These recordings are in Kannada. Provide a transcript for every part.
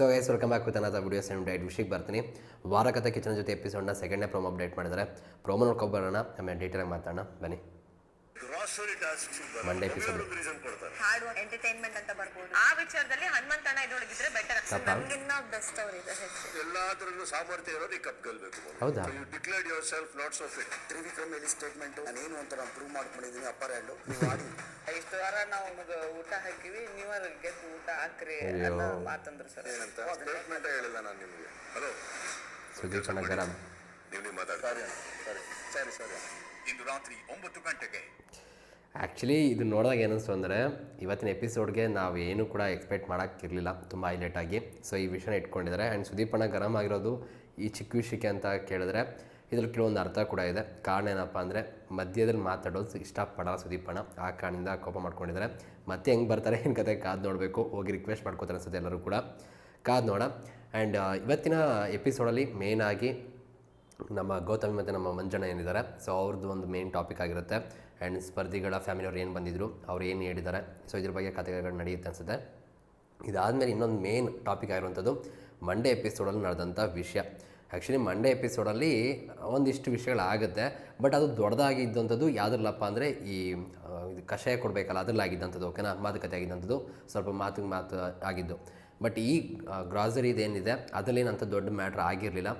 So yes welcome back with another videos and diet ವಿಷಯಕ್ಕೆ ಬರ್ತೀನಿ ವಾರಕತೆ ಕಿಚನ್ ಜೊತೆ ಎಪಿಸೋಡ್ನ ಸೆಕೆಂಡ್ನೇ ಪ್ರೋಮೋ ಅಪ್ಡೇಟ್ ಮಾಡಿದ್ದಾರೆ. ಪ್ರೋಮೋ ನೋಡ್ಕೊಬರೋಣ ಆಮೇಲೆ ಡೀಟೇಲಾಗಿ ಮಾತಾಡೋಣ. ಬನ್ನಿ. Monday episode episode. ರೀಸನ್ ಕೊಡ್ತಾರೆ. ಹಾಡು ಎಂಟರ್ಟೈನ್ಮೆಂಟ್ ಅಂತ ಬರ್ಬೋದು. ಆ ವಿಚಾರದಲ್ಲಿ ಹನುಮಂತಣ್ಣ ಇದ್ರೊಳಗಿದ್ರೆ ಬೆಟರ್? ನಮ್ಗಿನ್ನ ಬೆಸ್ಟ್ ಇದೆ ಎಲ್ಲಾದ್ರಲ್ಲೂ ಸಾಮರ್ಥ್ಯ ಇರೋದು ಈ ಕಪ್ ಗೆಲ್ಬೇಕು. ಹೌದಾ? You declared yourself not so fit Trivikram ಇಲ್ಲಿ ಸ್ಟೇಟ್ಮೆಂಟ್ ನಾನೇನು ಅಂತ ನಾನು ಪ್ರೂವ್ ಮಾಡ್ಕೊಂಡಿದ್ದೀನಿ ಅಪ್ಪರ್ ಹ್ಯಾಂಡು ಮಾಡಿ ಇಷ್ಟು ವಾರ ನಾವು ನಿಮಗೆ ಊಟ ಹಾಕಿವಿ ನೀವ ಗೆದ್ದು ಊಟ ಹಾಕ್ರಿ. ಅನ್ನೋ ಮಾತಂದ್ರು ಸರ್. ಏನಂತ? ಸ್ಟೇಟ್ಮೆಂಟ್ ಹೇಳಿಲ್ಲ ನಾನು ನಿಮಗೆ. ಹಲೋ ಸುದೀಪ್ ಅಣ್ಣ ಗರಂ ನೀವು ನೀವು ಮಾತಾಡ್ತಾರೆ ಸರಿ ಸರಿ. ಸರಿ ಇಂದು ರಾತ್ರಿ ಒಂಬತ್ತು ಗಂಟೆಗೆ. ಆ್ಯಕ್ಚುಲಿ ಇದು ನೋಡಿದಾಗ ಏನಿಸ್ತು ಅಂದರೆ ಇವತ್ತಿನ ಎಪಿಸೋಡ್ಗೆ ನಾವು ಏನು ಕೂಡ ಎಕ್ಸ್ಪೆಕ್ಟ್ ಮಾಡೋಕ್ಕಿರಲಿಲ್ಲ ತುಂಬ ಆಗಿ. ಸೊ ಈ ವಿಷಯನ ಇಟ್ಕೊಂಡಿದ್ದಾರೆ. ಆ್ಯಂಡ್ ಸುದೀಪ್ ಅಣ್ಣ ಗರಂ ಆಗಿರೋದು ಈ ಚಿಕ್ಕ ವಿಷಯಕ್ಕೆ ಅಂತ ಕೇಳಿದ್ರೆ ಇದ್ರಲ್ಲಿ ಕೆಲವೊಂದು ಅರ್ಥ ಕೂಡ ಇದೆ. ಕಾರಣ ಏನಪ್ಪ ಅಂದರೆ, ಮಧ್ಯದಲ್ಲಿ ಮಾತಾಡೋದು ಇಷ್ಟಪಡಲ್ಲ ಸುದೀಪಣ ಆ ಕಾರಣದಿಂದ ಕೋಪ ಮಾಡ್ಕೊಂಡಿದ್ದಾರೆ. ಮತ್ತೆ ಹೆಂಗೆ ಬರ್ತಾರೆ, ಏನು ಕತೆ, ಕಾದು ನೋಡಬೇಕು. ಹೋಗಿ ರಿಕ್ವೆಸ್ಟ್ ಮಾಡ್ಕೋತಾರೆ ಅನ್ಸುತ್ತೆ ಎಲ್ಲರೂ ಕೂಡ. ಕಾದು ನೋಡ ಆ್ಯಂಡ್ ಇವತ್ತಿನ ಎಪಿಸೋಡಲ್ಲಿ ಮೇಯ್ನಾಗಿ ನಮ್ಮ ಗೌತಮಿ ಮತ್ತು ನಮ್ಮ ಮಂಜಣ್ಣ ಏನಿದ್ದಾರೆ. ಸೊ ಅವ್ರದ್ದು ಒಂದು ಮೇನ್ ಟಾಪಿಕ್ ಆಗಿರುತ್ತೆ. ಆ್ಯಂಡ್ ಸ್ಪರ್ಧಿಗಳ ಫ್ಯಾಮಿಲಿಯವ್ರು ಏನು ಬಂದಿದ್ರು, ಅವ್ರು ಏನು ಹೇಳಿದ್ದಾರೆ. ಸೊ ಇದ್ರ ಬಗ್ಗೆ ಕಥೆಗಳು ನಡೆಯುತ್ತೆ ಅನಿಸುತ್ತೆ. ಇದಾದಮೇಲೆ ಇನ್ನೊಂದು ಮೇನ್ ಟಾಪಿಕ್ ಆಗಿರುವಂಥದ್ದು ಮಂಡೇ ಎಪಿಸೋಡಲ್ಲಿ ನಡೆದಂಥ ವಿಷಯ. ಆ್ಯಕ್ಚುಲಿ ಮಂಡೇ ಎಪಿಸೋಡಲ್ಲಿ ಒಂದಿಷ್ಟು ವಿಷಯಗಳಾಗುತ್ತೆ ಬಟ್ ಅದು ದೊಡ್ಡದಾಗಿದ್ದಂಥದ್ದು ಯಾವುದ್ರಲ್ಲಪ್ಪ ಅಂದರೆ ಈ ಇದು ಕಷಾಯ ಕೊಡಬೇಕಲ್ಲ, ಅದ್ರಲ್ಲಾಗಿದ್ದಂಥದ್ದು ಓಕೆನಾ ಮಾತುಕತೆ ಆಗಿದ್ದಂಥದ್ದು. ಸ್ವಲ್ಪ ಮಾತುಗೆ ಮಾತು ಆಗಿದ್ದು. ಬಟ್ ಈ ಗ್ರಾಸರಿ ಇದೇನಿದೆ ಅದರಲ್ಲೇನಂಥ ದೊಡ್ಡ ಮ್ಯಾಟ್ರ್ ಆಗಿರಲಿಲ್ಲ.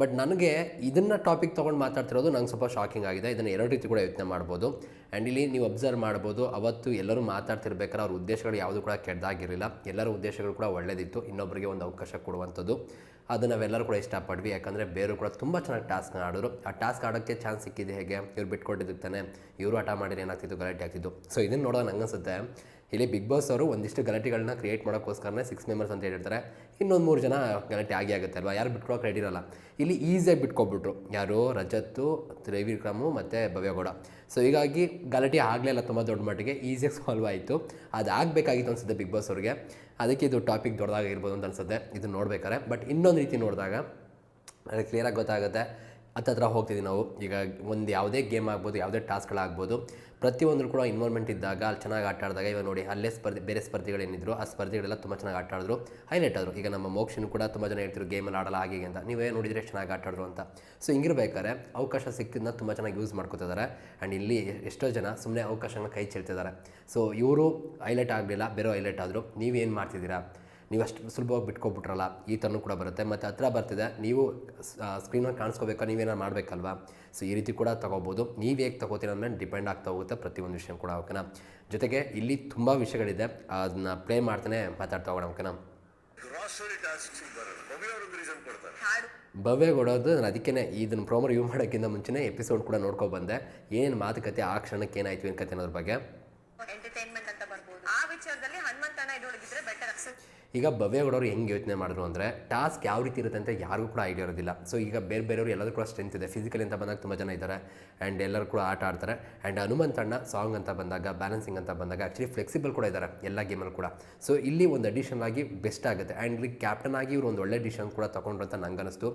ಬಟ್ ನನಗೆ ಇದನ್ನು ಟಾಪಿಕ್ ತೊಗೊಂಡು ಮಾತಾಡ್ತಿರೋದು ನಂಗೆ ಸ್ವಲ್ಪ ಶಾಕಿಂಗ್ ಆಗಿದೆ. ಇದನ್ನು ಎರಡು ರೀತಿ ಕೂಡ ಯೋಚನೆ ಮಾಡ್ಬೋದು. ಆ್ಯಂಡ್ ಇಲ್ಲಿ ನೀವು ಅಬ್ಸರ್ವ್ ಮಾಡ್ಬೋದು, ಅವತ್ತು ಎಲ್ಲರೂ ಮಾತಾಡ್ತಿರ್ಬೇಕಾದ್ರೆ ಅವ್ರ ಉದ್ದೇಶಗಳು ಯಾವುದು ಕೂಡ ಕೆಟ್ಟದಾಗಿರಲಿಲ್ಲ ಎಲ್ಲರ ಉದ್ದೇಶಗಳು ಕೂಡ ಒಳ್ಳೆಯದಿತ್ತು ಇನ್ನೊಬ್ಬರಿಗೆ ಒಂದು ಅವಕಾಶ ಕೊಡುವಂಥದ್ದು. ಅದು ನಾವೆಲ್ಲರೂ ಕೂಡ ಇಷ್ಟಪಡ್ವಿ. ಯಾಕಂದರೆ ಬೇರು ಕೂಡ ತುಂಬ ಚೆನ್ನಾಗಿ ಟಾಸ್ಕ್ ಆಡಿದ್ರು. ಆ ಟಾಸ್ಕ್ ಆಡೋಕ್ಕೆ ಚಾನ್ಸ್ ಸಿಕ್ಕಿದೆ ಹೇಗೆ? ಇವ್ರು ಬಿಟ್ಕೊಟ್ಟಿದ್ದಕ್ಕೆ ತಾನೆ ಇವರು ಆಟ ಮಾಡಿದ್ರೆ ಏನಾಗ್ತಿತ್ತು? ಗಲಾಟೆ ಆಗ್ತಿತ್ತು. ಸೊ ಇದನ್ನು ನೋಡೋದು ನಂಗೆ ಅನಿಸುತ್ತೆ ಇಲ್ಲಿ ಬಿಗ್ ಬಾಸ್ ಅವರು ಒಂದಿಷ್ಟು ಗಲಾಟೆಗಳನ್ನ ಕ್ರಿಯೇಟ್ ಮಾಡೋಕ್ಕೋಸ್ಕರನೇ ಸಿಕ್ಸ್ ಮೆಂಬರ್ಸ್ ಅಂತ ಹೇಳಿರ್ತಾರೆ. ಇನ್ನೊಂದು ಮೂರು ಜನ ಗಲಾಟೆ ಆಗಿ ಆಗುತ್ತೆ ಅಲ್ವಾ? ಯಾರು ಬಿಟ್ಕೊಳಕ್ಕೆ ರೆಡಿ ಇರಲ್ಲ. ಇಲ್ಲಿ ಈಸಿಯಾಗಿ ಬಿಟ್ಕೊಬಿಟ್ರು. ಯಾರು? ರಜತ್ತು ತ್ರಿವಿಕ್ರಮು ಮತ್ತು ಭವ್ಯಗೌಡ ಸೊ ಹೀಗಾಗಿ ಗಲಾಟೆ ಆಗಲಿಲ್ಲ ತುಂಬ ದೊಡ್ಡ ಮಟ್ಟಿಗೆ. ಈಸಿಯಾಗಿ ಸಾಲ್ವ್ ಆಯಿತು. ಅದು ಆಗಬೇಕಾಗಿತ್ತು ಅನ್ಸುತ್ತೆ ಬಿಗ್ ಬಾಸ್ ಅವ್ರಿಗೆ. ಅದಕ್ಕೆ ಇದು ಟಾಪಿಕ್ ದೊಡ್ಡದಾಗಿರ್ಬೋದು ಅಂತ ಅನ್ಸುತ್ತೆ. ಇದು ನೋಡ್ಬೇಕಾರೆ ಬಟ್ ಇನ್ನೊಂದು ರೀತಿ ನೋಡಿದಾಗ, ನನಗೆ ಕ್ಲಿಯರಾಗಿ ಗೊತ್ತಾಗುತ್ತೆ. ಹತ್ತತ್ರ ಹೋಗ್ತಿದ್ದೀವಿ ನಾವು. ಈಗ ಒಂದು ಯಾವುದೇ ಗೇಮ್ ಆಗ್ಬೋದು, ಯಾವುದೇ ಟಾಸ್ಕ್ಗಳಾಗ್ಬೋದು, ಪ್ರತಿಯೊಂದರೂ ಕೂಡ ಇನ್ವಾಲ್ವ್ಮೆಂಟ್ ಇದ್ದಾಗ ಅಲ್ಲಿ ಚೆನ್ನಾಗಿ ಆಟ ಆಡಿದಾಗ ಇವಾಗ ನೋಡಿ ಅಲ್ಲೇ ಸ್ಪರ್ಧೆ, ಬೇರೆ ಸ್ಪರ್ಧೆಗಳೇನಿದ್ರು ಆ ಸ್ಪರ್ಧೆಗಳೆಲ್ಲ ತುಂಬ ಚೆನ್ನಾಗಿ ಆಟ ಆಡಿದ್ರು. ಹೈಲೈಟ್ ಆದರು. ಈಗ ನಮ್ಮ ಮೋಕ್ಷನು ಕೂಡ ತುಂಬ ಜನ ಹೇಳ್ತಿದ್ರು, ಗೇಮಲ್ಲಿ ಆಡಲ್ಲ ಹಾಗೆ ಅಂತ. ನೀವೇ ನೋಡಿದರೆ ಚೆನ್ನಾಗಿ ಆಟ ಆಡಿದ್ರು ಅಂತ. ಸೊ ಹಿಂಗಿರ್ಬೇಕಾದ್ರೆ ಅವಕಾಶ ಸಿಕ್ಕಿದ್ದನ್ನ ತುಂಬ ಚೆನ್ನಾಗಿ ಯೂಸ್ ಮಾಡ್ಕೋತಿದ್ದಾರೆ. ಆ್ಯಂಡ್ ಇಲ್ಲಿ ಎಷ್ಟೋ ಜನ ಸುಮ್ಮನೆ ಅವಕಾಶನ ಕೈ ಚೆಲ್ತಿದ್ದಾರೆ ಸೊ ಇವರು ಹೈಲೈಟ್ ಆಗಲಿಲ್ಲ, ಬೇರೆ ಹೈಲೈಟ್ ಆದರೂ. ನೀವೇನು ಮಾಡ್ತಿದ್ದೀರಾ? ನೀವು ಅಷ್ಟು ಸುಲಭವಾಗಿ ಬಿಟ್ಕೊಬಿಟ್ರಲ್ಲ ಈ ಥರನೂ ಕೂಡ ಬರುತ್ತೆ. ಮತ್ತು ಹತ್ರ ಬರ್ತಿದೆ ನೀವು ಸ್ಕ್ರೀನಲ್ಲಿ ಕಾಣಿಸ್ಕೋಬೇಕಾ? ನೀವೇನೋ ಮಾಡಬೇಕಲ್ವಾ? ಸೊ ಈ ರೀತಿ ಕೂಡ ತೊಗೋಬೋದು. ನೀವು ಹೇಗೆ ತೊಗೋತೀರ ಅನ್ನೋದು ಡಿಪೆಂಡ್ ಆಗ್ತಾ ಹೋಗುತ್ತೆ ಪ್ರತಿಯೊಂದು ವಿಷಯ ಕೂಡ ಓಕೆನಾ ಜೊತೆಗೆ ಇಲ್ಲಿ ತುಂಬ ವಿಷಯಗಳಿದೆ. ಅದನ್ನ ಪ್ಲೇ ಮಾಡ್ತಾನೆ ಮಾತಾಡ್ತಾ ಹೋಗೋಣ ಓಕೆನಾ ಭವ್ಯ ಕೊಡೋದು ನಾನು ಅದಕ್ಕೇ ಇದನ್ನು ಪ್ರೋಮೋ ರಿವ್ಯೂ ಮಾಡೋಕ್ಕಿಂತ ಮುಂಚೆನೇ ಎಪಿಸೋಡ್ ಕೂಡ ನೋಡ್ಕೊ ಬಂದೆ. ಏನು ಮಾತುಕತೆ ಆ ಕ್ಷಣಕ್ಕೆ ಏನಾಯ್ತು ಏನು ಕತೆ ಅನ್ನೋದ್ರ ಬಗ್ಗೆ? ಎಂಟರ್ಟೈನ್ಮೆಂಟ್ ಅಂತ ಬರ್ಬೋದು. ಆ ವಿಚಾರದಲ್ಲಿ ಹನುಮಂತನ ಬೆಟರ್ ಈಗ ಭವ್ಯಗೌಡರು ಹೆಂಗೆ ಯೋಚನೆ ಮಾಡಿದ್ರು ಅಂದರೆ ಟಾಸ್ಕ್ ಯಾವ ರೀತಿ ಇರುತ್ತೆ ಅಂತ ಯಾರಿಗೂ ಕೂಡ ಐಡಿಯಾ ಇರೋದಿಲ್ಲ. ಸೊ ಈಗ ಬೇರೆ ಬೇರೆಯವರು ಎಲ್ಲರೂ ಕೂಡ ಸ್ಟ್ರೆಂತ್ ಇದೆ. ಫಿಸಿಕಲಿ ಅಂತ ಬಂದಾಗ ತುಂಬ ಜನ ಇದ್ದಾರೆ ಆ್ಯಂಡ್ ಎಲ್ಲರೂ ಕೂಡ ಆಟ ಆಡ್ತಾರೆ. ಆ್ಯಂಡ್ ಹನುಮಂತಣ್ಣ ಸಾಂಗ್ ಅಂತ ಬಂದಾಗ ಬ್ಯಾಲೆನ್ಸಿಂಗ್ ಅಂತ ಬಂದಾಗ ಆ್ಯಕ್ಚುಲಿ ಫ್ಲೆಕ್ಸಿಬಲ್ ಕೂಡ ಇದ್ದಾರೆ ಎಲ್ಲ ಗೇಮಲ್ಲಿ ಕೂಡ. ಸೊ ಇಲ್ಲಿ ಒಂದು ಅಡಿಷನ್ ಆಗಿ ಬೆಸ್ಟ್ ಆಗುತ್ತೆ. ಆ್ಯಂಡ್ ಇಲ್ಲಿ ಕ್ಯಾಪ್ಟನ್ ಆಗಿ ಇವರು ಒಂದು ಒಳ್ಳೆ ಡಿಸಿಷನ್ ಕೂಡ ತಗೊಂಡ್ರು ಅಂತ ನಂಗೆ ಅನಿಸ್ತು.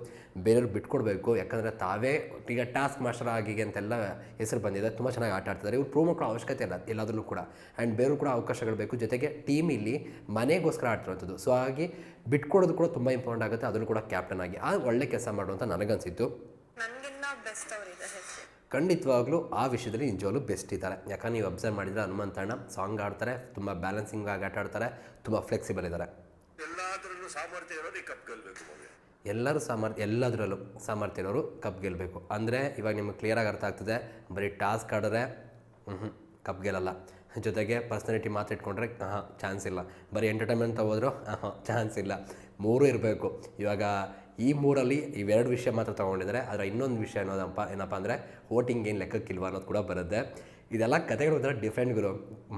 ಬೇರೆಯವ್ರು ಬಿಟ್ಕೊಡ್ಬೇಕು. ಯಾಕಂದರೆ ತಾವೇ ಈಗ ಟಾಸ್ಕ್ ಮಾಸ್ಟರ್ ಆಗಿ ಅಂತೆಲ್ಲ ಹೆಸರು ಬಂದಿದೆ. ತುಂಬ ಚೆನ್ನಾಗಿ ಆಟ ಆಡ್ತಿದ್ದಾರೆ. ಇವ್ರು ಪ್ರೋಮೋ ಕೂಡ ಅವಶ್ಯಕತೆ ಇಲ್ಲ ಎಲ್ಲಾದ್ರೂ ಕೂಡ. ಆ್ಯಂಡ್ ಬೇರೆ ಕೂಡ ಅವಕಾಶಗಳು ಬೇಕು. ಜೊತೆಗೆ ಟೀಮ್ ಇಲ್ಲಿ ಮನೆಗೋಸ್ಕರ ಆಡ್ತಿರೋಂಥದ್ದು ಸೊ ಹಾಗಾಗಿ ಬಿಟ್ಕೊಡೋದು ಕೂಡ ತುಂಬ ಇಂಪಾರ್ಟೆಂಟ್ ಆಗುತ್ತೆ. ಅದನ್ನು ಕೂಡ ಕ್ಯಾಪ್ಟನ್ ಆಗಿ ಆ ಒಳ್ಳೆ ಕೆಲಸ ಮಾಡುವಂತ ನನಗನ್ಸಿತ್ತು. ಖಂಡಿತವಾಗ್ಲೂ ಆ ವಿಷಯದಲ್ಲಿ ನಿಜವಾಗ್ಲೂ ಬೆಸ್ಟ್ ಇದ್ದಾರೆ. ಯಾಕಂದ್ರೆ ನೀವು ಅಬ್ಸರ್ವ್ ಮಾಡಿದರೆ ಹನುಮಂತಣ್ಣ ಸಾಂಗ್ ಆಡ್ತಾರೆ ತುಂಬ ಬ್ಯಾಲೆನ್ಸಿಂಗ್ ಆಗಿ ಆಟ ಆಡ್ತಾರೆ ತುಂಬ ಫ್ಲೆಕ್ಸಿಬಲ್ ಇದ್ದಾರೆ. ಎಲ್ಲಾದ್ರಲ್ಲೂ ಸಾಮರ್ಥ್ಯ ಇರೋದು ಈ ಕಪ್ ಗೆಲ್ಬೇಕು ಎಲ್ಲರೂ ಸಾಮರ್ಥ್ಯ ಎಲ್ಲದರಲ್ಲೂ ಸಾಮರ್ಥ್ಯ ಇರೋರು ಕಪ್ ಗೆಲ್ಲಬೇಕು ಅಂದರೆ ಇವಾಗ ನಿಮಗೆ ಕ್ಲಿಯರಾಗಿ ಅರ್ಥ ಆಗ್ತದೆ ಬರೀ ಟಾಸ್ಕ್ ಆಡಿದ್ರೆ ಹ್ಞೂ ಕಪ್ ಗೆಲ್ಲಲ್ಲ. ಜೊತೆಗೆ ಪರ್ಸನಾಲಿಟಿ ಮಾತಾಡ್ಕೊಂಡ್ರೆ ಹಾಂ ಚಾನ್ಸ್ ಇಲ್ಲ. ಬರೀ ಎಂಟರ್ಟೈನ್ಮೆಂಟ್ ತೊಗೋದ್ರು ಹಾಂ ಚಾನ್ಸ್ ಇಲ್ಲ. ಮೂರು ಇರಬೇಕು. ಇವಾಗ ಈ ಮೂರಲ್ಲಿ ಇವೆರಡು ವಿಷಯ ಮಾತ್ರ ತೊಗೊಂಡಿದ್ದಾರೆ ಆದರೆ ಇನ್ನೊಂದು ವಿಷಯ ಅನ್ನೋದಪ್ಪ, ಏನಪ್ಪ ಅಂದರೆ ವೋಟಿಂಗ್ ಏನು ಲೆಕ್ಕಕ್ಕಿಲ್ವ ಅನ್ನೋದು ಕೂಡ ಬರುತ್ತೆ. ಇದೆಲ್ಲ ಕತೆಗಳು ಒಂಥರ ಡಿಫ್ರೆಂಟ್ ಗುರು.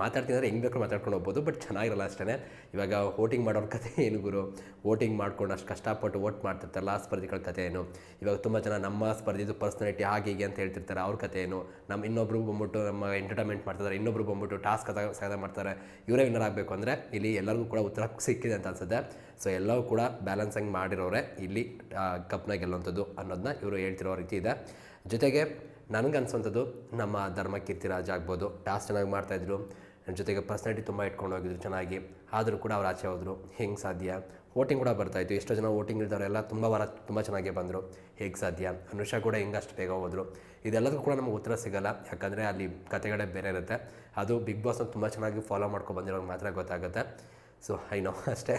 ಮಾತಾಡ್ತೀನಿ ಅಂದರೆ ಹೆಂಗೆ ಬೇಕಾದ್ರೂ ಮಾತಾಡ್ಕೊಂಡು ಹೋಗ್ಬೋದು ಬಟ್ ಚೆನ್ನಾಗಿರಲ್ಲ ಅಷ್ಟೇ ಇವಾಗ ವೋಟಿಂಗ್ ಮಾಡೋರ ಕತೆ ಏನು ಗುರು? ವೋಟಿಂಗ್ ಮಾಡ್ಕೊಂಡು ಅಷ್ಟು ಕಷ್ಟಪಟ್ಟು ವೋಟ್ ಮಾಡ್ತಿರ್ತಾರಲ್ಲ, ಆ ಸ್ಪರ್ಧಿಗಳ ಕಥೆ ಏನು? ಇವಾಗ ತುಂಬ ಜನ ನಮ್ಮ ಸ್ಪರ್ಧಿದು ಪರ್ಸ್ನಾಲಿಟಿ ಹಾಗೆ ಹೀಗೆ ಅಂತ ಹೇಳ್ತಿರ್ತಾರೆ, ಅವ್ರ ಕಥೆ ಏನು? ನಮ್ಮ ಇನ್ನೊಬ್ರು ಬಂದ್ಬಿಟ್ಟು ನಮ್ಮ ಎಂಟರ್ಟೈನ್ಮೆಂಟ್ ಮಾಡ್ತಾರೆ ಇನ್ನೊಬ್ರು ಬಂದ್ಬಿಟ್ಟು ಟಾಸ್ಕ್ ಸಹಾಯ ಮಾಡ್ತಾರೆ, ಇವರೇ ವಿನ್ನರ್ ಆಗಬೇಕು ಅಂದರೆ ಇಲ್ಲಿ ಎಲ್ಲರಿಗೂ ಕೂಡ ಉತ್ತರ ಸಿಕ್ಕಿದೆ ಅಂತ ಅನ್ಸುತ್ತೆ. ಸೊ ಎಲ್ಲವೂ ಕೂಡ ಬ್ಯಾಲೆನ್ಸಿಂಗ್ ಮಾಡಿರೋರೆ, ಇಲ್ಲಿ ಕಪ್ನ ಗೆಲ್ಲುವಂಥದ್ದು ಅನ್ನೋದನ್ನ ಇವರು ಹೇಳ್ತಿರೋ ರೀತಿ ಇದೆ. ಜೊತೆಗೆ ನನಗನ್ಸೋಂಥದ್ದು ನಮ್ಮ ಧರ್ಮ ಕೀರ್ತಿರಾಜ್ ಆಗ್ಬೋದು. ಟಾಸ್ ಚೆನ್ನಾಗಿ ಮಾಡ್ತಾಯಿದ್ರು. ಜೊತೆಗೆ ಪರ್ಸ್ನಾಲಿಟಿ ತುಂಬ ಇಟ್ಕೊಂಡು ಹೋಗಿದ್ರು ಚೆನ್ನಾಗಿ. ಆದರೂ ಕೂಡ ಅವ್ರು ಆಚೆ ಹೋದರು. ಹೆಂಗೆ ಸಾಧ್ಯ? ವೋಟಿಂಗ್ ಕೂಡ ಬರ್ತಾಯಿತ್ತು. ಎಷ್ಟೋ ಜನ ವೋಟಿಂಗ್ ಇದ್ದವರೆಲ್ಲ ತುಂಬ ವಾರ ತುಂಬ ಚೆನ್ನಾಗೇ ಬಂದರು. ಹೇಗೆ ಸಾಧ್ಯ? ಅನುಷಾ ಕೂಡ ಹೆಂಗೆ ಅಷ್ಟು ಬೇಗ ಹೋದರು. ಇದೆಲ್ಲದಕ್ಕೂ ಕೂಡ ನಮಗೆ ಉತ್ತರ ಸಿಗಲ್ಲ. ಯಾಕಂದರೆ ಅಲ್ಲಿ ಕತೆಗಳೇ ಬೇರೆ ಇರುತ್ತೆ. ಅದು ಬಿಗ್ ಬಾಸ್ನ ತುಂಬ ಚೆನ್ನಾಗಿ ಫಾಲೋ ಮಾಡ್ಕೊಂಡು ಬಂದಿರೋ ಮಾತ್ರ ಗೊತ್ತಾಗುತ್ತೆ. ಸೊ ಐ ನೋ ಅಷ್ಟೇ.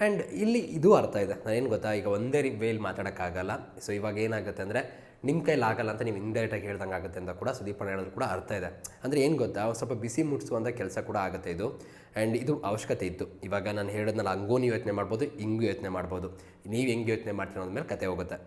ಆ್ಯಂಡ್ ಇಲ್ಲಿ ಇದು ಅರ್ಥ ಇದೆ. ನಾನೇನು ಗೊತ್ತಾ? ಈಗ ಒಂದೇ ರೀ ವೇಲ್ ಮಾತಾಡೋಕ್ಕಾಗಲ್ಲ. ಸೊ ಇವಾಗ ಏನಾಗುತ್ತೆ ಅಂದರೆ ನಿಮ್ಮ ಕೈಲಿ ಆಗಲ್ಲ ಅಂತ ನೀವು ಇಂಡೈರೆಕ್ಟಾಗಿ ಹೇಳ್ದಂಗೆ ಆಗುತ್ತೆ ಅಂತ ಕೂಡ ಸುದೀಪಣ್ಣ ಹೇಳೋದು ಕೂಡ ಅರ್ಥ ಇದೆ. ಅಂದರೆ ಏನು ಗೊತ್ತಾ? ಸ್ವಲ್ಪ ಬಿಸಿ ಮುಟ್ಟಿಸುವಂಥ ಕೆಲಸ ಕೂಡ ಆಗುತ್ತೆ ಇದು. ಆ್ಯಂಡ್ ಇದು ಅವಶ್ಯಕತೆ ಇತ್ತು. ಇವಾಗ ನಾನು ಹೇಳೋದ್ನಲ್ಲ, ಹಂಗೂ ನೀವು ಯೋಚನೆ ಮಾಡ್ಬೋದು, ಹಿಂಗೂ ಯೋಚನೆ ಮಾಡ್ಬೋದು. ನೀವು ಹೆಂಗೆ ಯೋಚನೆ ಮಾಡ್ತೀರ ಅಂದಮೇಲೆ ಕತೆ ಹೋಗುತ್ತೆ.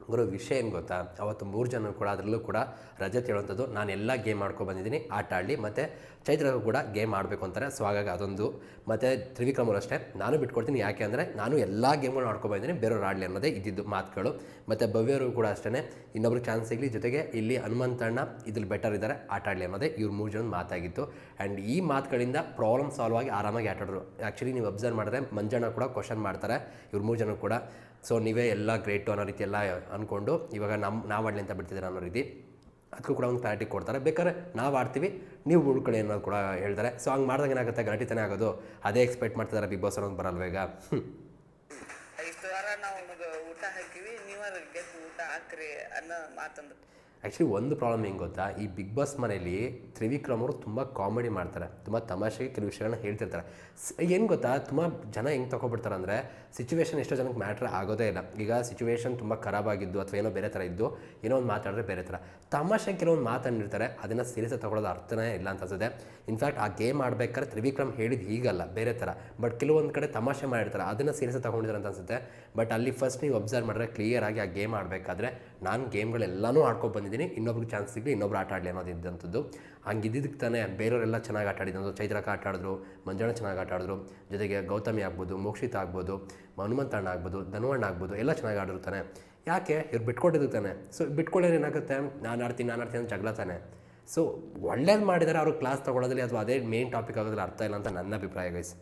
ಗುರು, ವಿಷಯ ಏನು ಗೊತ್ತಾ? ಅವತ್ತು ಮೂರು ಜನ ಕೂಡ, ಅದರಲ್ಲೂ ಕೂಡ ರಜೆ ಹೇಳುವಂಥದ್ದು ನಾನು ಎಲ್ಲ ಗೇಮ್ ಆಡ್ಕೊಂಡು ಬಂದಿದ್ದೀನಿ. ಆಟ ಆಡಲಿ. ಮತ್ತು ಚೈತ್ರಗೂ ಕೂಡ ಗೇಮ್ ಆಡಬೇಕು ಅಂತಾರೆ. ಸೊ ಹಾಗಾಗಿ ಅದೊಂದು. ಮತ್ತು ತ್ರಿವಿಕ್ರಮರು ಅಷ್ಟೇ. ನಾನು ಬಿಟ್ಕೊಡ್ತೀನಿ. ಯಾಕೆ ಅಂದರೆ ನಾನು ಎಲ್ಲ ಗೇಮ್ಗಳು ಆಡ್ಕೊಂಡು ಬಂದಿದ್ದೀನಿ. ಬೇರೆಯವ್ರು ಆಡಲಿ ಅನ್ನೋದೇ ಇದ್ದಿದ್ದು ಮಾತುಗಳು. ಮತ್ತು ಭವ್ಯರು ಕೂಡ ಅಷ್ಟೇ ಇನ್ನೊಬ್ರು ಚಾನ್ಸ್ ಸಿಗಲಿ. ಜೊತೆಗೆ ಇಲ್ಲಿ ಹನುಮಂತಣ್ಣ ಇದ್ರಲ್ಲಿ ಬೆಟರ್ ಇದ್ದಾರೆ. ಆಟ ಆಡಲಿ ಅನ್ನೋದೇ ಇವ್ರು ಮೂರು ಜನ ಮಾತಾಗಿತ್ತು. ಆ್ಯಂಡ್ ಈ ಮಾತುಗಳಿಂದ ಪ್ರಾಬ್ಲಮ್ ಸಾಲ್ವ್ ಆಗಿ ಆರಾಮಾಗಿ ಆಟಾಡೋರು ಆ್ಯಕ್ಚುಲಿ ನೀವು ಅಬ್ಸರ್ವ್ ಮಾಡಿದ್ರೆ ಮಂಜಣ್ಣ ಕೂಡ ಕ್ವಶನ್ ಮಾಡ್ತಾರೆ. ಇವ್ರು ಮೂರು ಜನ ಕೂಡ. ಸೊ ನೀವೇ ಎಲ್ಲ ಗ್ರೇಟು ಅನ್ನೋ ರೀತಿ ಎಲ್ಲ ಅಂದ್ಕೊಂಡು ಇವಾಗ ನಮ್ಮ ನಾವು ಆಡಲಿ ಅಂತ ಬಿಡ್ತಿದ್ದೀರ ಅನ್ನೋ ರೀತಿ ಅದಕ್ಕೂ ಕೂಡ ಒಂದು ಕ್ಲಾರಿಟಿ ಕೊಡ್ತಾರೆ. ಬೇಕಾದ್ರೆ ನಾವು ಆಡ್ತೀವಿ, ನೀವು ಉಳ್ಕೊಳ್ಳಿ ಅನ್ನೋದು ಕೂಡ ಹೇಳ್ತಾರೆ. ಸೊ ಹಂಗೆ ಮಾಡಿದಾಗ ಏನಾಗುತ್ತೆ? ಗಲಾಟೆತನೇ ಆಗೋದು. ಅದೇ ಎಕ್ಸ್ಪೆಕ್ಟ್ ಮಾಡ್ತಿದ್ದಾರೆ ಬಿಗ್ ಬಾಸ್ ಅನ್ನೋದು ಬರಲ್ವ ಈಗ. ಇಷ್ಟು ಊಟ ಹಾಕಿವಿ, ನೀವು ಊಟ ಹಾಕ್ರಿ ಅನ್ನೋ ಮಾತಂದು ಆ್ಯಕ್ಚುಲಿ ಒಂದು ಪ್ರಾಬ್ಲಮ್ ಹೆಂಗೆ ಗೊತ್ತಾ? ಈ ಬಿಗ್ ಬಾಸ್ ಮನೆಯಲ್ಲಿ ತ್ರಿವಿಕ್ರಮ್ ಅವರು ತುಂಬ ಕಾಮಿಡಿ ಮಾಡ್ತಾರೆ. ತುಂಬ ತಮಾಷೆಗೆ ಕೆಲವು ವಿಷಯಗಳನ್ನ ಹೇಳ್ತಿರ್ತಾರೆ. ಏನು ಗೊತ್ತಾ? ತುಂಬ ಜನ ಹೆಂಗೆ ತೊಗೊಬಿಡ್ತಾರೆ ಅಂದರೆ ಸಿಚುವೇಶನ್ ಎಷ್ಟೋ ಜನಕ್ಕೆ ಮ್ಯಾಟ್ರ್ ಆಗೋದೇ ಇಲ್ಲ. ಈಗ ಸಿಚುವೇಶನ್ ತುಂಬ ಖರಾಬಾಗಿದ್ದು ಅಥವಾ ಏನೋ ಬೇರೆ ಥರ ಇದ್ದು, ಏನೋ ಒಂದು ಮಾತಾಡಿದ್ರೆ ಬೇರೆ ಥರ ತಮಾಷೆ ಕೆಲವೊಂದು ಮಾತಾಡಿರ್ತಾರೆ ಅದನ್ನು ಸೀರಿಯಸ್ ತೊಗೊಳೋದು ಅರ್ಥನೇ ಇಲ್ಲ ಅಂತ ಅನ್ಸುತ್ತೆ. ಇನ್ಫ್ಯಾಕ್ಟ್ ಆ ಗೇಮ್ ಆಡ್ಬೇಕಾದ್ರೆ ತ್ರಿವಿಕ್ರಮ್ ಹೇಳಿದ್ದು ಹೀಗಲ್ಲ, ಬೇರೆ ಥರ ಬಟ್ ಕೆಲವೊಂದು ಕಡೆ ತಮಾಷೆ ಮಾಡಿರ್ತಾರೆ, ಅದನ್ನು ಸೀರಿಯಸ್ ತೊಗೊಂಡಿದ್ದಾರೆ ಅಂತ ಅನ್ಸುತ್ತೆ. ಬಟ್ ಅಲ್ಲಿ ಫಸ್ಟ್ ನೀವು ಅಬ್ಸರ್ವ್ ಮಾಡಿದ್ರೆ ಕ್ಲಿಯರ್ ಆಗಿ ಆ ಗೇಮ್ ಆಡಬೇಕಾದ್ರೆ ನಾನು ಗೇಮ್ಗಳೆಲ್ಲನೂ ಆಡ್ಕೊಂಡು ಬಂದಿದ್ದೀನಿ, ಇನ್ನೊಬ್ರಿಗೆ ಚಾನ್ಸ್ ಸಿಗಲಿ ಇನ್ನೊಬ್ರು ಆಟ ಆಡಲಿ ಅನ್ನೋದು ಇದ್ದಂಥದ್ದು. ಹಂಗಿದ್ದಕ್ಕೆ ತಾನೇ ಬೇರೆಯವರೆಲ್ಲ ಚೆನ್ನಾಗಿ ಆಟ ಆಡಿದ್ದು ಚೈತ್ರಕ ಆಟ ಆಡಿದ್ರು, ಮಂಜಣ್ಣ ಚೆನ್ನಾಗಿ ಆಟ ಆಡಿದ್ರು, ಜೊತೆಗೆ ಗೌತಮಿ ಆಗ್ಬೋದು, ಮೋಕ್ಷಿತ ಆಗ್ಬೋದು, ಹನುಮಂತಣ್ಣ ಆಗ್ಬೋದು, ಧನುವಣ್ಣ ಆಗ್ಬೋದು, ಎಲ್ಲ ಚೆನ್ನಾಗಿ ಆಡಿರ್ತಾನೆ ತಾನೆ. ಯಾಕೆ? ಇವ್ರು ಬಿಟ್ಕೊಟ್ಟಿದ್ದು ತಾನೆ. ಸೊ ಬಿಟ್ಕೊಳ್ಳೋರು ಏನಾಗುತ್ತೆ? ನಾನು ಆಡ್ತೀನಿ ನಾನು ಆಡ್ತೀನಿ ಅಂತ ಜಗಳ ತಾನೆ. ಸೊ ಒಳ್ಳೇದು ಮಾಡಿದರೆ ಅವರು ಕ್ಲಾಸ್ ತೊಗೊಳೋದ್ರಲ್ಲಿ ಅಥವಾ ಅದೇ ಮೇನ್ ಟಾಪಿಕ್ ಆಗೋದ್ರಲ್ಲಿ ಅರ್ಥ ಇಲ್ಲ ಅಂತ ನನ್ನ ಅಭಿಪ್ರಾಯ ಗೈಸ್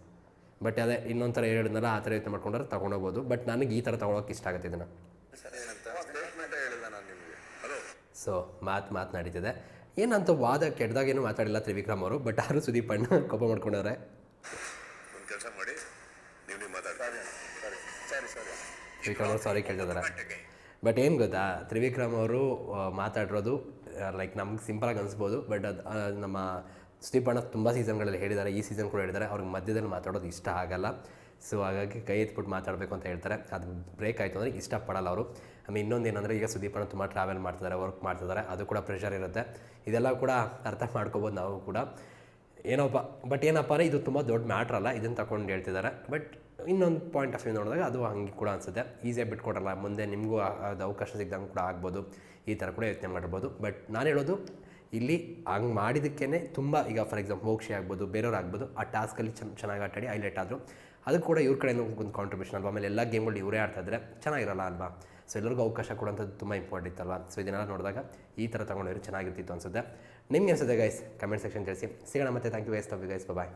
ಬಟ್ ಅದೇ ಇನ್ನೊಂದು ಥರ ಹೇಳಿದ್ನಲ್ಲ ಆ ಥರ ಯೋಚನೆ ಮಾಡ್ಕೊಂಡ್ರೆ ತೊಗೊಂಡೋಗ್ಬೋದು. ಬಟ್ ನನಗೆ ಈ ಥರ ತೊಗೊಳೋಕೆ ಇಷ್ಟ ಆಗುತ್ತೆ ಇದನ್ನು ಸ್ಟೇಟ್ಮೆಂಟ್ ಹೇಳಿಲ್ಲ ನಾನು ನಿಮಗೆ ಹಲೋ ಸೊ ಮಾತು ಮಾತು ನಡೀತಿದೆ. ಏನಂತ ವಾದ ಕೆಟ್ಟದಾಗೇನು ಮಾತಾಡಿಲ್ಲ ತ್ರಿವಿಕ್ರಮ್ ಅವರು ಬಟ್ ಆರು ಸುದೀಪ್ ಅಣ್ಣ ಕೋಪ ಮಾಡ್ಕೊಂಡವ್ರೆ. ಒಂದು ಕೆಲಸ ಮಾಡಿ ನೀವು ನೀವು ಮಾತಾಡಿ ಸರಿ ಸರಿ. ಸರಿ ತ್ರಿವಿಕ್ರಮ್ ಅವರು ಸಾರಿ ಕೇಳ್ತಿದ್ದಾರೆ ಬಟ್ ಏನು ಗೊತ್ತಾ ತ್ರಿವಿಕ್ರಮ್ ಅವರು ಮಾತಾಡಿರೋದು ಲೈಕ್ ನಮ್ಗೆ ಸಿಂಪಲಾಗಿ ಅನಿಸ್ಬೋದು ಬಟ್ ಅದು ನಮ್ಮ ಸುದೀಪ್ ಅಣ್ಣ ತುಂಬ ಸೀಸನ್ಗಳಲ್ಲಿ ಹೇಳಿದ್ದಾರೆ ಈ ಸೀಸನ್ ಕೂಡ ಹೇಳಿದ್ದಾರೆ ಅವ್ರಿಗೆ ಮಧ್ಯದಲ್ಲಿ ಮಾತಾಡೋದು ಇಷ್ಟ ಆಗಲ್ಲ. ಸೊ ಹಾಗಾಗಿ ಕೈ ಎತ್ಬಿಟ್ಟು ಮಾತಾಡಬೇಕು ಅಂತ ಹೇಳ್ತಾರೆ. ಅದು ಬ್ರೇಕ್ ಆಯಿತು ಅಂದರೆ ಇಷ್ಟಪಡಲ್ಲ ಅವರು. ಆಮೇಲೆ ಇನ್ನೊಂದು ಏನಂದರೆ, ಈಗ ಸುದೀಪನ ತುಂಬ ಟ್ರಾವೆಲ್ ಮಾಡ್ತಿದ್ದಾರೆ ವರ್ಕ್ ಮಾಡ್ತಿದ್ದಾರೆ ಅದು ಕೂಡ ಪ್ರೆಷರ್ ಇರುತ್ತೆ. ಇದೆಲ್ಲ ಕೂಡ ಅರ್ಥ ಮಾಡ್ಕೋಬೋದು ನಾವು ಕೂಡ. ಏನಪ್ಪ ಬಟ್ ಏನಪ್ಪ ಅಂದರೆ, ಇದು ತುಂಬ ದೊಡ್ಡ ಮ್ಯಾಟ್ರ್ ಅಲ್ಲ, ಇದನ್ನು ತಗೊಂಡು ಹೇಳ್ತಿದ್ದಾರೆ ಬಟ್ ಇನ್ನೊಂದು ಪಾಯಿಂಟ್ ಆಫ್ ವ್ಯೂ ನೋಡಿದಾಗ ಅದು ಹಂಗೆ ಕೂಡ ಅನಿಸುತ್ತೆ. ಈಸಿಯಾಗಿ ಬಿಟ್ಕೊಡಲ್ಲ, ಮುಂದೆ ನಿಮಗೂ ಅದು ಅವಕಾಶ ಸಿಗ್ದಂಗೆ ಕೂಡ ಆಗ್ಬೋದು. ಈ ಥರ ಕೂಡ ಯೋಚನೆ ಮಾಡ್ಬೋದು. ಬಟ್ ನಾನು ಹೇಳೋದು, ಇಲ್ಲಿ ಹಂಗೆ ಮಾಡಿದ್ದಕ್ಕೇ ತುಂಬ, ಈಗ ಫಾರ್ ಎಕ್ಸಾಂಪಲ್ ಮೋಕ್ಷಿ ಆಗ್ಬೋದು, ಬೇರೆಯವ್ರು ಆಗ್ಬೋದು, ಆ ಟಾಸ್ಕಲ್ಲಿ ಚೆನ್ನ ಚೆನ್ನಾಗಿ ಆಟಾಡಿ ಹೈಲೈಟ್ ಆದರು, ಅದು ಕೂಡ ಇವ್ರ ಕಡೆಯಿಂದ ಒಂದು ಕಾಂಟ್ರಿಬ್ಯೂಷನ್ ಅಲ್ವಾ? ಆಮೇಲೆ ಎಲ್ಲ ಗೇಮ್ಗಳು ಇವರೇ ಆಡ್ತಾಯಿದ್ರೆ ಚೆನ್ನಾಗಿರಲ್ಲ ಅಲ್ವಾ? ಸೊ ಎಲ್ಲರಿಗೂ ಅವಕಾಶ ಕೊಡುವಂಥದ್ದು ತುಂಬ ಇಂಪಾರ್ಟೆಂಟ್ ಇತ್ತಲ್ಲ ಸೊ ಇದನ್ನೆಲ್ಲ ನೋಡಿದಾಗ ಈ ಥರ ತೊಗೊಂಡಿದ್ರೆ ಚೆನ್ನಾಗಿರ್ತಿತ್ತು ಅನ್ಸುತ್ತೆ. ನಿಮ್ಗೆ ಅನ್ಸುತ್ತೆ ಗೈಸ್ ಕಮೆಂಟ್ ಸೆಕ್ಷನ್ ತಿಳಿಸಿ. ಸಿಗೋಣ ಮತ್ತೆ. ಥ್ಯಾಂಕ್ ಯು ಗೈಸ್ ತಪ್ಪಿ ಗೈಸ್ ಬಾಯ್